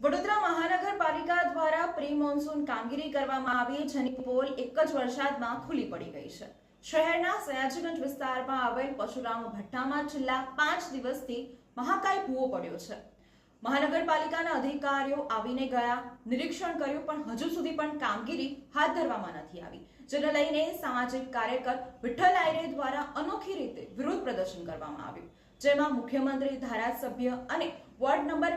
વડોદરા મહાનગરપાલિકા દ્વારા pre monsoon કામગીરી કરવામાં આવી, જેની પોલ એક જ વરસાદમાં ખુલ્લી પડી ગઈ છે. શહેરના સયાજીગંજ વિસ્તારમાં આવેલ પશુરામ ભઠ્ઠામાં છેલ્લા પાંચ દિવસથી મહાકાય ભૂવો પડ્યો છે. મહાનગરપાલિકાના અધિકારીઓ આવીને ગયા, નિરીક્ષણ કર્યું, પણ હજુ સુધી પણ કામગીરી હાથ ધરવામાં નથી આવી, જેને લઈને સામાજિક કાર્યકર વિઠ્ઠલ આયરે દ્વારા અનોખી રીતે વિરોધ પ્રદર્શન કરવામાં આવ્યું, જેમાં મુખ્યમંત્રી, ધારાસભ્ય અને વોર્ડ નંબર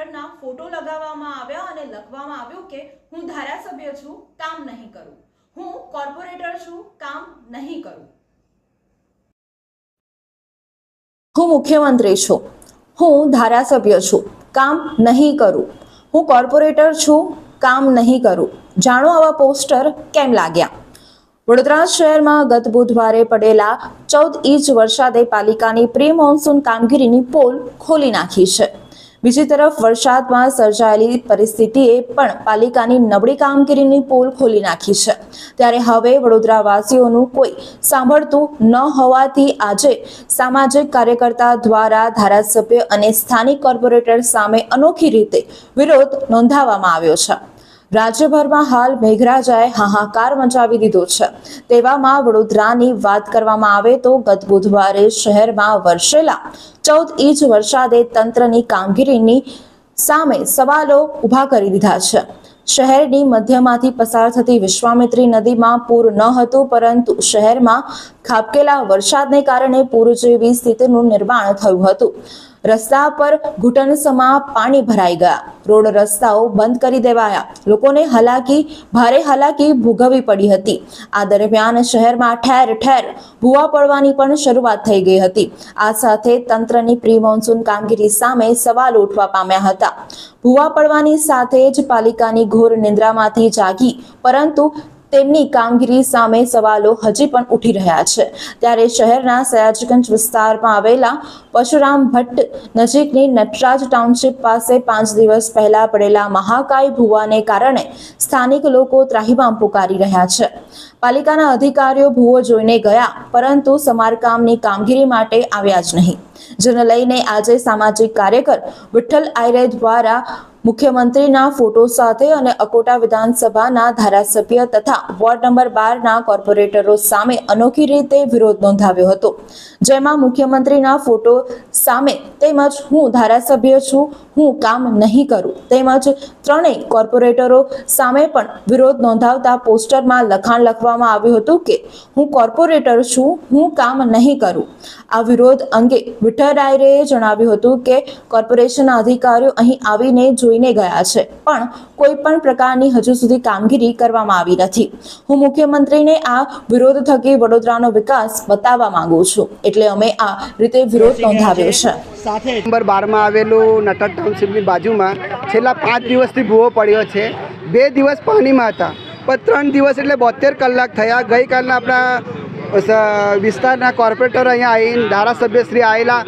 બારના ફોટો લગાવવામાં આવ્યા અને લખવામાં આવ્યું કે, હું ધારાસભ્ય છું, કામ નહીં કરું. હું કોર્પોરેટર છું, કામ નહીં કરું. હું મુખ્યમંત્રી છું. હું ધારાસભ્ય છું. કામ નહીં કરું. હું કોર્પોરેટર છું, કામ નહીં કરું. જાણો આવા પોસ્ટર કેમ લાગ્યા? વડોદરા શહેરમાં ગત બુધવારે પડેલા ચૌદ ઇંચ વરસાદે પાલિકાની પ્રી મોન્સૂન કામગીરીની પોલ ખોલી નાખી છે. બીજી તરફ વરસાદમાં સર્જાયેલી પરિસ્થિતિએ પણ પાલિકાની નબળી કામગીરીની પોલ ખોલી નાખી છે. ત્યારે હવે વડોદરાવાસીઓનું કોઈ સાંભળતું ન હોવાથી આજે સામાજિક કાર્યકર્તા દ્વારા ધારાસભ્ય અને સ્થાનિક કોર્પોરેટર સામે અનોખી રીતે વિરોધ નોંધાવવામાં આવ્યો છે. રાજ્યભરમાં હાલ મેઘરાજાએ હાહાકાર મચાવી દીધો છે. તેવામાં વડોદરાની વાત કરવામાં આવે તો ગત બુધવારે શહેરમાં વરસેલા ચૌદ ઇંચ વરસાદે તંત્રની કામગીરીની સામે સવાલો ઊભા કરી દીધા છે. શહેરની મધ્યમાંથી પસાર થતી વિશ્વામિત્રી નદીમાં પૂર ન હતું પરંતુ શહેરમાં ખાબકેલા વરસાદને કારણે પૂર જેવી સ્થિતિનું નિર્માણ થયું હતું. રસ્તા પર ઘૂંટણસમા પાણી ભરાઈ ગયા. રોડ રસ્તાઓ બંધ કરી દેવાયા. લોકોને હલાકી, ભારે હલાકી ભોગવવી પડી હતી. આ દરમિયાન શહેરમાં ઠેર ઠેર ભૂવા પડવાની પણ શરૂઆત થઈ ગઈ હતી. આ સાથે તંત્રની પ્રી મોન્સૂન કામગીરી સામે સવાલ ઉઠવા પામ્યા હતા. ભૂવા પડવાની સાથે જ પાલિકાની ઘોર નિંદ્રામાંથી જાગી, પરંતુ તેમની કામગીરી સામે સવાલો હજી પણ ઉઠી રહ્યા છે. ત્યારે શહેરના સયાજીગંજ વિસ્તારમાં આવેલા પરશુરામ ભટ્ટ નજીકની નટરાજ ટાઉનશીપ પાસે પાંચ દિવસ પહેલા પડેલા મહાકાય ભૂવાને કારણે સ્થાનિક લોકો ત્રાહિમામ પુકારી રહ્યા છે. પાલિકાના અધિકારીઓ ભૂવો જોઈને ગયા, પરંતુ સમારકામની કામગીરી માટે આવ્યા જ નહીં. જેને લઈને આજે સામાજિક કાર્યકર વિઠ્ઠલ આયરે દ્વારા મુખ્યમંત્રીના ફોટો સાથે અને અકોટા વિધાનસભાના ધારાસભ્ય તથા વોર્ડ નંબર બારના કોર્પોરેટરો સામે અનોખી રીતે વિરોધ નોંધાવ્યો હતો. જેમાં મુખ્યમંત્રીના ફોટો સામે તેમજ હું ધારાસભ્ય છું હું કામ નહીં કરું. તેમજ ત્રણેય કોર્પોરેટરો સામે પણ વિરોધ નોંધાવતા પોસ્ટરમાં લખાણ લખવામાં આવ્યું હતું કે હું કોર્પોરેટર છું હું કામ નહીં કરું. આ વિરોધ અંગે વિઠ્ઠલ રાયરેએ જણાવ્યું હતું કે કોર્પોરેશનના અધિકારીઓ અહીં આવીને જોઈને ગયા છે પણ કોઈ પણ પ્રકારની હજુ સુધી કામગીરી કરવામાં આવી નથી. હું મુખ્યમંત્રીને આ વિરોધ થકી વડોદરાનો વિકાસ બતાવવા માંગુ છું. એટલે અમે આ રીતે વિરોધ નોંધાવ્યો છે. સાથે નંબર બારમાં આવેલું નટક ટાઉનશીપની બાજુમાં છેલ્લા પાંચ દિવસથી ભૂવો પડ્યો છે. બે દિવસ પાણીમાં હતા. પણ ત્રણ દિવસ એટલે બોતેર કલાક થયા. ગઈકાલના આપણા વિસ્તારના કોર્પોરેટર અહીંયા આવીને ધારાસભ્યશ્રી આવેલા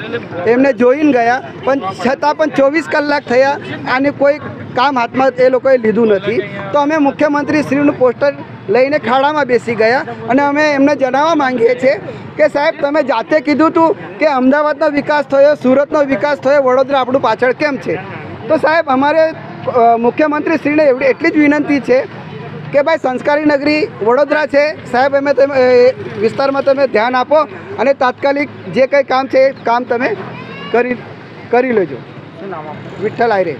એમને જોઈને ગયા. પણ છતાં પણ ચોવીસ કલાક થયા. અને કોઈ કામ હાથમાં એ લોકોએ લીધું નથી. તો અમે મુખ્યમંત્રી શ્રીનું પોસ્ટર લઈને ખાડામાં બેસી ગયા અને અમે એમને જણાવવા માંગીએ છીએ કે સાહેબ તમે જાતે કીધું હતું કે અમદાવાદનો વિકાસ થયો સુરતનો વિકાસ થયો વડોદરા આપણું પાછળ કેમ છે? તો સાહેબ અમારે મુખ્યમંત્રીશ્રીને મુખ્યમંત્રી શ્રીને એવડી એટલી જ વિનંતી છે કે ભાઈ સંસ્કારી નગરી વડોદરા છે. સાહેબ અમે તમે વિસ્તારમાં તમે ધ્યાન આપો અને તાત્કાલિક જે કંઈ કામ છે એ કામ તમે કરી કરી લેજો. વિઠ્ઠલ આયરે.